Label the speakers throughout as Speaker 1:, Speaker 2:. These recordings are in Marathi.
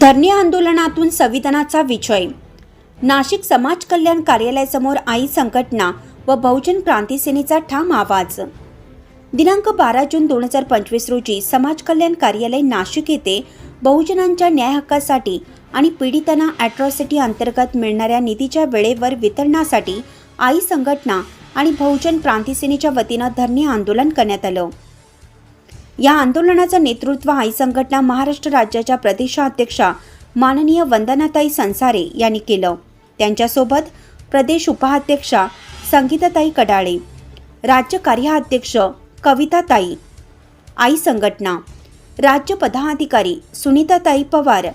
Speaker 1: धरणे आंदोलनातून संविधानाचा विजय. नाशिक समाज कल्याण कार्यालयासमोर आई संघटना व बहुजन क्रांती सेनेचा ठाम आवाज. दिनांक बारा जून दोन हजार पंचवीस रोजी समाज कल्याण कार्यालय नाशिक येथे बहुजनांच्या न्याय हक्कासाठी आणि पीडितांना अॅट्रॉसिटी अंतर्गत मिळणाऱ्या निधीच्या वेळेवर वितरणासाठी आई संघटना आणि बहुजन क्रांती सेनेच्या वतीनं धरणे आंदोलन करण्यात आलं. या आंदोलनाचं नेतृत्व आई संघटना महाराष्ट्र राज्याच्या प्रदेशाध्यक्षा माननीय वंदनाताई संसारे यांनी केलं. त्यांच्यासोबत प्रदेश उपाध्यक्षा संगीताताई कडाळे राज्य कार्याध्यक्ष कविताताई आई संघटना राज्य पदाधिकारी सुनीताताई पवार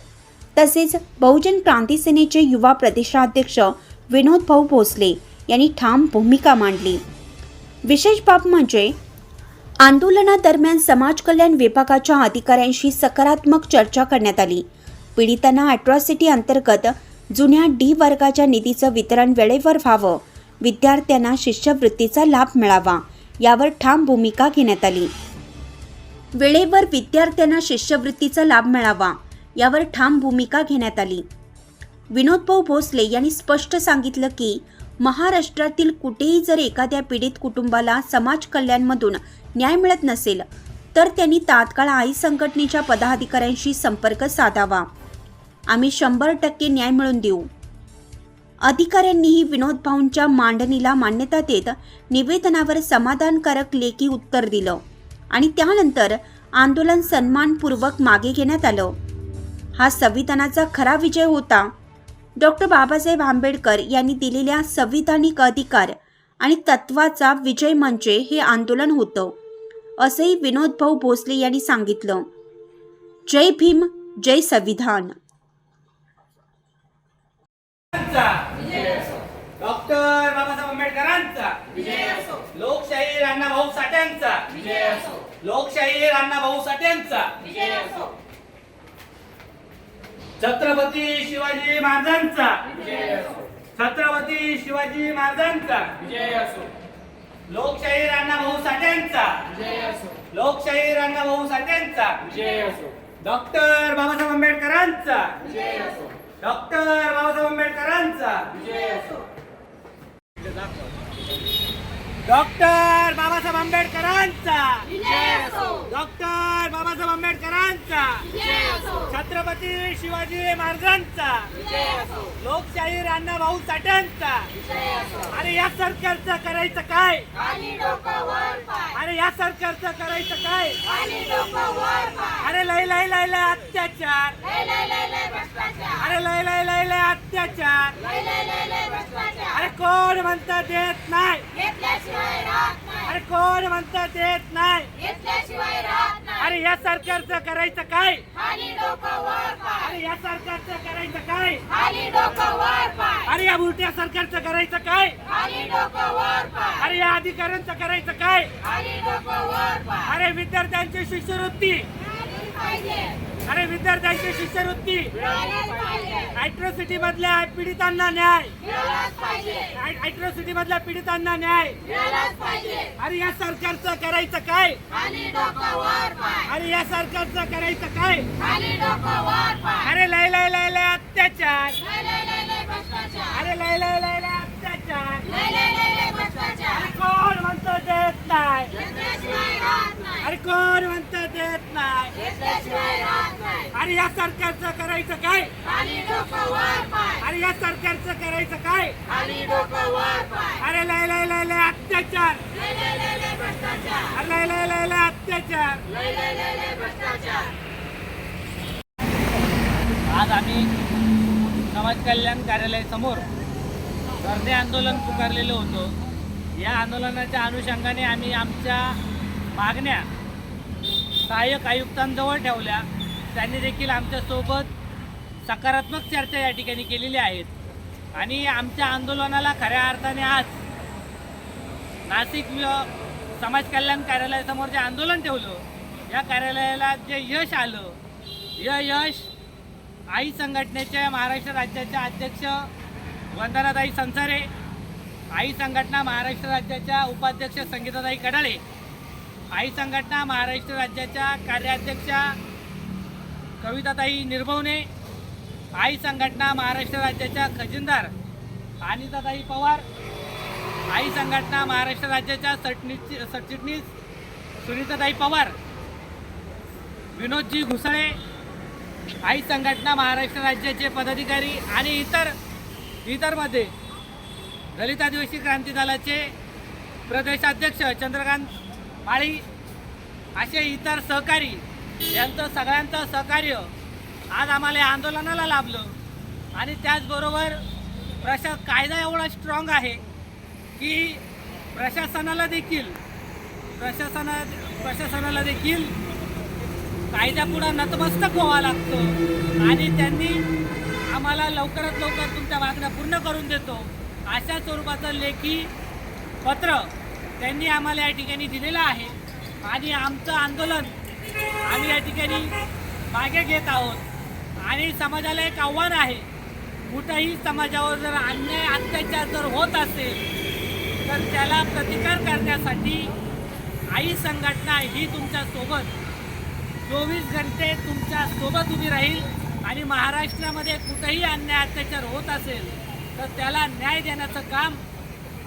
Speaker 1: तसेच बहुजन क्रांती सेनेचे युवा प्रदेशाध्यक्ष विनोद भाऊ भोसले यांनी ठाम भूमिका मांडली. विशेष बाब म्हणजे आंदोलनादरम्यान समाज कल्याण विभागाच्या अधिकाऱ्यांशी सकारात्मक चर्चा करण्यात आली. पीडितांना अॅट्रॉसिटी अंतर्गत जुन्या डी वर्गाच्या निधीचं वितरण वेळेवर व्हावं. विद्यार्थ्यांना शिष्यवृत्तीचा लाभ मिळावा यावर ठाम भूमिका घेण्यात आली. वेळेवर विद्यार्थ्यांना शिष्यवृत्तीचा लाभ मिळावा यावर ठाम भूमिका घेण्यात आली. विनोदभाऊ भोसले यांनी स्पष्ट सांगितलं की महाराष्ट्रातील कुठेही जर एखाद्या पीडित कुटुंबाला समाज कल्याणमधून न्याय मिळत नसेल तर त्यांनी तात्काळ आई संघटनेच्या पदाधिकाऱ्यांशी संपर्क साधावा. आम्ही शंभर टक्के न्याय मिळवून देऊ. अधिकाऱ्यांनीही विनोद भाऊंच्या मांडणीला मान्यता देत निवेदनावर समाधानकारक लेखी उत्तर दिलं आणि त्यानंतर आंदोलन सन्मानपूर्वक मागे घेण्यात आलं. हा संविधानाचा खरा विजय होता. डॉक्टर बाबासाहेब आंबेडकर यांनी दिलेल्या संविधानिक अधिकार आणि तत्वाचा विजय म्हणजे हे आंदोलन होतं असंही विनोद भाऊ भोसले यांनी सांगितलं. जय भीम जय संविधान.
Speaker 2: डॉक्टर बाबासाहेब आंबेडकरांचा. लोकशाही अण्णाभाऊ साठ्यांचा लोकशाही अण्णाभाऊ साठ्यांचा छत्रपती शिवाजी महाराजांचा. छत्रपती शिवाजी महाराजांचा. लोकशाही अण्णाभाऊ साठ्यांचा लोकशाही अण्णाभाऊ साठ्यांचा डॉक्टर बाबासाहेब आंबेडकरांचा. डॉक्टर बाबासाहेब आंबेडकरांचा. डॉक्टर बाबासाहेब आंबेडकरांचा. डॉक्टर बाबासाहेब आंबेडकरांचा. छत्रपती शिवाजी महाराजांचा. लोकशाही अण्णाभाऊ साठ्यांचा अरे या सरकारचं करायचं काय? अरे या सरकारचं करायचं काय? अरे लय लय लय लय अत्याचार. अरे लय लय लय लय अत्याचार. अरे कोण म्हणता देत नाही? अरे कोण म्हणता देत नाही? अरे या सरकारचं करायचं काय? अरे या सरकारचं करायचं काय? अरे या उलट्या सरकारचं करायचं काय? अरे या अधिकाऱ्यांचं करायचं काय? अरे विद्यार्थ्यांची शिष्यवृत्ती. अरे विद्यार्थ्यांची शिष्यवृत्ती अॅट्रॉसिटी मधल्या पीडितांना न्याय. अॅट्रॉसिटी मधल्या पीडितांना न्याय. अरे या सरकारचं करायचं काय? अरे या सरकारचं करायचं काय? अरे लय लय लय लय अत्याचार. अरे लय लय लय लय अत्याचार अरे कोण म्हणतो देत नाही अरे कोण म्हणतो देत नाही अरे या सरकारचं करायचं काय? अरे या सरकारचं करायचं काय? अरे लय लय लय लय अत्याचार. अरे लय लय लय लय अत्याचार.
Speaker 3: आज आम्ही समाज कल्याण कार्यालयासमोर धरणे आंदोलन पुकारलेलं होतं. या आंदोलनाच्या अनुषंगाने आम्ही आमच्या मागण्या सहाय्यक आयुक्तांजवळ ठेवल्या. त्यांनी देखील आमच्यासोबत सकारात्मक चर्चा या ठिकाणी केलेली आहेत. आणि आमच्या आंदोलनाला खऱ्या अर्थाने आज नाशिक समाज कल्याण कार्यालयासमोर जे आंदोलन ठेवलं या कार्यालयाला जे यश आलं या यश आई संघटनेच्या महाराष्ट्र राज्याच्या अध्यक्ष वंदनाताई संसारे आई संघटना महाराष्ट्र राज्याच्या उपाध्यक्ष संगीताताई कडाळे आई संघटना महाराष्ट्र राज्याच्या कार्याध्यक्षा कविताताई निर्भवने
Speaker 2: आई संघटना महाराष्ट्र राज्याच्या खजिनदार अनिताताई पवार आई संघटना महाराष्ट्र राज्याच्या सरचिटणीस सरचिटणीस सुनीताताई पवार विनोदजी घुसळे आई संघटना महाराष्ट्र राज्याचे पदाधिकारी आणि इतर इतरमध्ये दलित आदिवासी क्रांती दलाचे प्रदेशाध्यक्ष चंद्रकांत माळी असे इतर सहकारी यांचं सगळ्यांचं सहकार्य आज आम्हाला या आंदोलनाला लाभलं. आणि त्याचबरोबर प्रशा कायदा एवढा स्ट्रॉंग आहे की प्रशासनाला देखील प्रशासना प्रशासनाला देखील कायद्यापुढं नतमस्तक व्हावं लागतं. आणि त्यांनी आम्हाला लवकरात लवकर तुमच्या मागण्या पूर्ण करून देतो. अशा स्वरूपाचं लेखी पत्र त्यांनी आम्हाला या ठिकाणी दिलेलं आहे. आणि आमचं आंदोलन आम्ही या ठिकाणी मागे घेत आहोत. आणि समाजाला एक आव्हान आहे. कुठंही समाजावर जर अन्याय अत्याचार जर होत असेल तर त्याला प्रतिकार करण्यासाठी आई संघटना ही तुमच्यासोबत चोवीस घंटे तुमच्यासोबत उभी राहील आणि महाराष्ट्रामध्ये कुठंही अन्याय अत्याचार होत असेल तर त्याला न्याय देण्याचं काम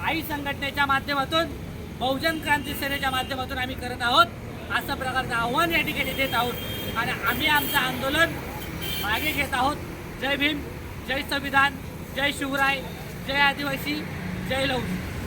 Speaker 2: आई संघटनेच्या माध्यमातून बहुजन क्रांती सेनेच्या माध्यमातून आम्ही करत आहोत. असं प्रकारचं आव्हान या ठिकाणी देत आहोत. आणि आम्ही आमचं आंदोलन मागे घेत आहोत. जय भीम जय संविधान जय शिवराय जय आदिवासी जय लौट